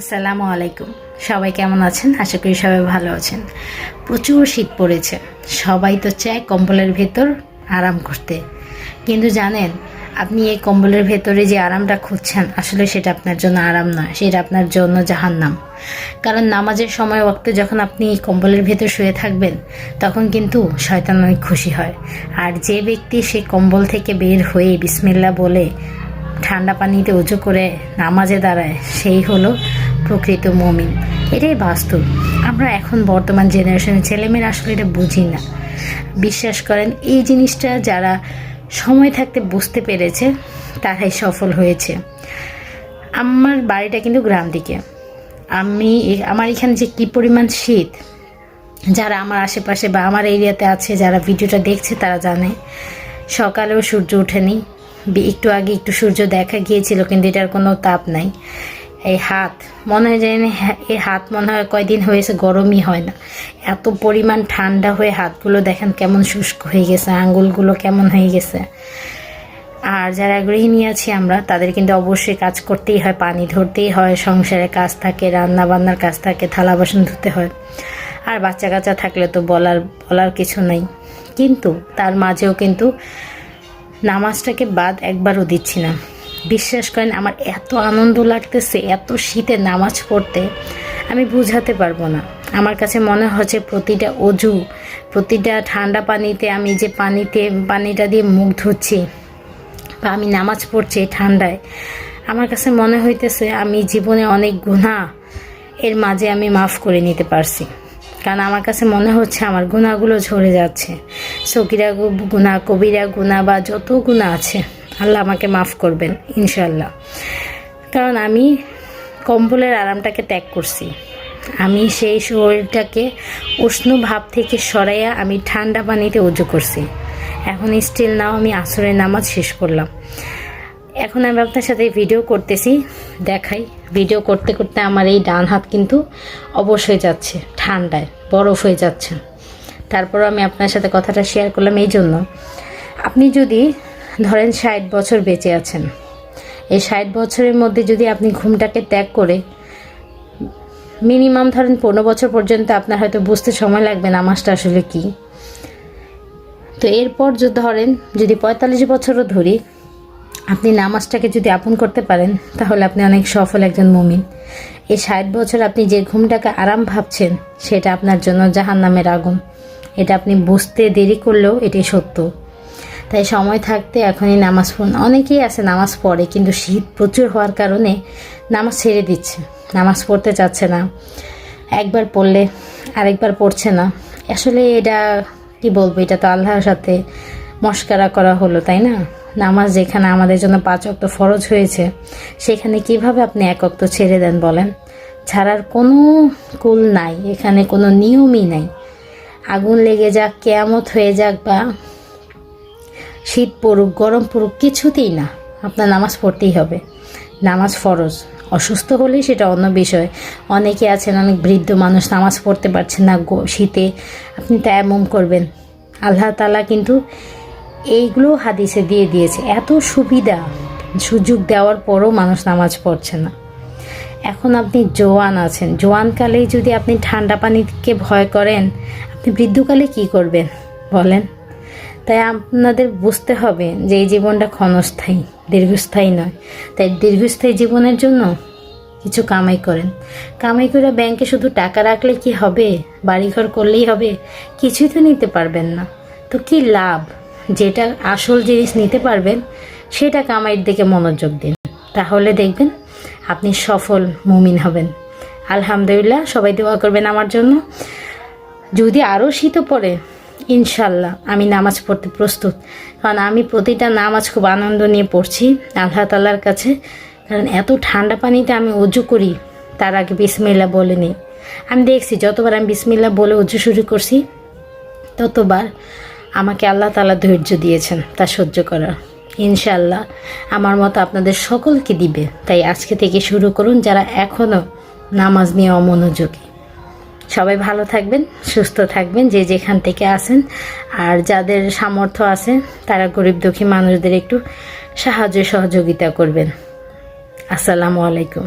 আসসালামু আলাইকুম। সবাই কেমন আছেন? আশা করি সবাই ভালো আছেন। প্রচুর শীত পড়েছে। সবাই তো চায় কম্বলের ভেতর আরাম করতে। কিন্তু জানেন, আপনি এই কম্বলের ভেতরে যে আরামটা খুঁজছেন, আসলে সেটা আপনার জন্য আরাম নয়, সেটা আপনার জন্য জাহান্নাম। কারণ নামাজের সময়, ওয়াক্তে যখন আপনি কম্বলের ভেতর শুয়ে থাকবেন, তখন কিন্তু শয়তান অনেক খুশি হয়। আর যে ব্যক্তি সেই কম্বল থেকে বের হয়ে বিসমিল্লা বলে ঠান্ডা পানিতে উঁচু করে নামাজে দাঁড়ায়, সেই হলো প্রকৃত মমিন। এটাই বাস্তব। আমরা এখন বর্তমান জেনারেশনের ছেলেমেয়েরা আসলে এটা বুঝি না। বিশ্বাস করেন, এই জিনিসটা যারা সময় থাকতে বুঝতে পেরেছে, তারাই সফল হয়েছে। আমার বাড়িটা কিন্তু গ্রাম দিকে। আমি আমার এখানে যে কী পরিমাণ শীত, যারা আমার আশেপাশে বা আমার এরিয়াতে আছে, যারা ভিডিওটা দেখছে, তারা জানে। সকালেও সূর্য ওঠেনি। একটু আগে একটু সূর্য দেখা গিয়েছিল, কিন্তু এটার কোনো তাপ নাই। এই হাত মনে হয় হ্যাঁ, এই হাত মনে হয় কয়দিন হয়েছে গরমই হয় না। এত পরিমাণ ঠান্ডা হয়ে হাতগুলো দেখেন কেমন শুষ্ক হয়ে গেছে আঙ্গুলগুলো কেমন হয়ে গেছে। আর যারা গৃহিণী আছি আমরা তাদের কিন্তু অবশ্যই কাজ করতেই হয় পানি ধরতেই হয় সংসারে কাজ থাকে রান্না বান্নার কাজ থাকে থালা বাসন ধুতে হয়। আর বাচ্চা কাচ্চা থাকলে তো বলার বলার কিছু নেই। কিন্তু তার মাঝেও কিন্তু নামাজটাকে বাদ একবারও দিচ্ছি না। বিশ্বাস করেন, আমার এত আনন্দ লাগতেছে, এত শীতে নামাজ পড়তে, আমি বুঝাতে পারব না। আমার কাছে মনে হচ্ছে প্রতিটা অজু, প্রতিটা ঠান্ডা পানিতে আমি যে পানিতে, পানিটা দিয়ে মুখ ধুচ্ছি বা আমি নামাজ পড়ছি ঠান্ডায়, আমার কাছে মনে হইতেছে আমি জীবনে অনেক গুনাহ এর মাঝে আমি মাফ করে নিতে পারছি। কারণ আমার কাছে মনে হচ্ছে আমার গুণাগুলো ঝরে যাচ্ছে। সকিরা গুণা কবিরা গুণা বা যত গুণা আছে। আল্লাহ আমাকে মাফ করবেন ইনশাল্লাহ কারণ আমি কম্বলের আরামটাকে ত্যাগ করছি। আমি সেই শরীরটাকে উষ্ণ ভাব থেকে সরাইয়া আমি ঠান্ডা পানিতে উজু করছি। এখন স্টিল নাও আমি আসরের নামাজ শেষ করলাম। এখন আমি আপনার সাথে ভিডিও করতেছি, দেখাই। ভিডিও করতে করতে আমার এই ডান হাত কিন্তু অবশ হয়ে যাচ্ছে, ঠান্ডায়, বরফ হয়ে যাচ্ছে। তারপর আমি আপনার সাথে কথাটা শেয়ার করলাম এই জন্য। আপনি যদি ধরেন ষাট বছর বেঁচে আছেন। এই ষাট বছরের মধ্যে যদি আপনি ঘুমটাকে ত্যাগ করে মিনিমাম ধরেন পনেরো বছর পর্যন্ত আপনার হয়তো বুঝতে সময় লাগবে নামাজটা আসলে কী। তো এরপর ধরেন যদি পঁয়তাল্লিশ বছরও ধরি, আপনি নামাজটাকে যদি আপন করতে পারেন, তাহলে আপনি অনেক সফল একজন মুমিন। এই ষাট বছর আপনি যে ঘুমটাকে আরাম ভাবছেন, সেটা আপনার জন্য জাহান নামের আগুন। এটা আপনি বুঝতে দেরি করলেও এটি সত্য। তাই সময় থাকতে এখনই নামাজ পড়ুন। অনেকেই আছে নামাজ পড়ে, কিন্তু শীত প্রচুর হওয়ার কারণে নামাজ ছেড়ে দিচ্ছে, নামাজ পড়তে চাচ্ছে না। একবার পড়লে আরেকবার পড়ছে না। আসলে এটা, কি বলব, এটা তো আল্লাহর সাথে মস্কারা করা হলো, তাই না? নামাজ যেখানে আমাদের জন্য পাঁচ অক্ত ফরজ হয়েছে, সেখানে কীভাবে আপনি এক অক্ত ছেড়ে দেন বলেন? ছাড়ার কোনো কুল নাই, এখানে কোনো নিয়মই নাই। আগুন লেগে যাক, কেয়ামত হয়ে যাক বা শীত পড়ুক, গরম পড়ুক, কিছুতেই না। আপনার নামাজ পড়তেই হবে। নামাজ ফরজ। অসুস্থ হলেই সেটা অন্য বিষয়। অনেকে আছেন, অনেক বৃদ্ধ মানুষ নামাজ পড়তে পারছেন না শীতে। আপনি তায়াম্মুম করবেন। আল্লাহ তালা কিন্তু এইগুলো হাদিসে দিয়ে দিয়েছে। এত সুবিধা, সুযোগ দেওয়ার পরও মানুষ নামাজ পড়ছে না। এখন আপনি জোয়ান আছেন। জোয়ানকালেই যদি আপনি ঠান্ডা পানিকে ভয় করেন, আপনি বৃদ্ধকালে কি করবেন? বলেন। তাই আপনাদের বুঝতে হবে যে এই জীবনটা ক্ষণস্থায়ী, দীর্ঘস্থায়ী নয়। তাই দীর্ঘস্থায়ী জীবনের জন্য কিছু কামাই করেন। কামাই করে ব্যাংকে শুধু টাকা রাখলে কি হবে? বাড়িঘর করলেই হবে? কিছুই তো নিতে পারবেন না। তো কি লাভ? যেটা আসল জিনিস নিতে পারবেন, সেটা কামাইয়ের দিকে মনোযোগ দিন। তাহলে দেখবেন আপনি সফল মুমিন হবেন। আলহামদুলিল্লাহ, সবাই দোয়া করবেন আমার জন্য। যদি আরও শীতও পড়ে ইনশাল্লাহ আমি নামাজ পড়তে প্রস্তুত। কারণ আমি প্রতিটা নামাজ খুব আনন্দ নিয়ে পড়ছি আল্লাহ তাল্লার কাছে। কারণ এত ঠান্ডা পানিতে আমি উজু করি, তার আগে বিসমিল্লা বলে আমি দেখছি, যতবার আমি বিসমিল্লা বলে উজু শুরু করছি, ততবার আমাকে আল্লাহ তালা ধৈর্য দিয়েছেন তা সহ্য করার। ইনশাল্লাহ আমার মতো আপনাদের সকলকে দিবে। তাই আজকে থেকে শুরু করুন যারা এখনও নামাজ নিয়ে অমনোযোগী। সবাই ভালো থাকবেন, সুস্থ থাকবেন, যে যেখান থেকে আসেন আর যাদের সামর্থ্য আছে, তারা গরিব দুঃখী মানুষদের একটু সাহায্য সহযোগিতা করবেন। আসসালামু আলাইকুম।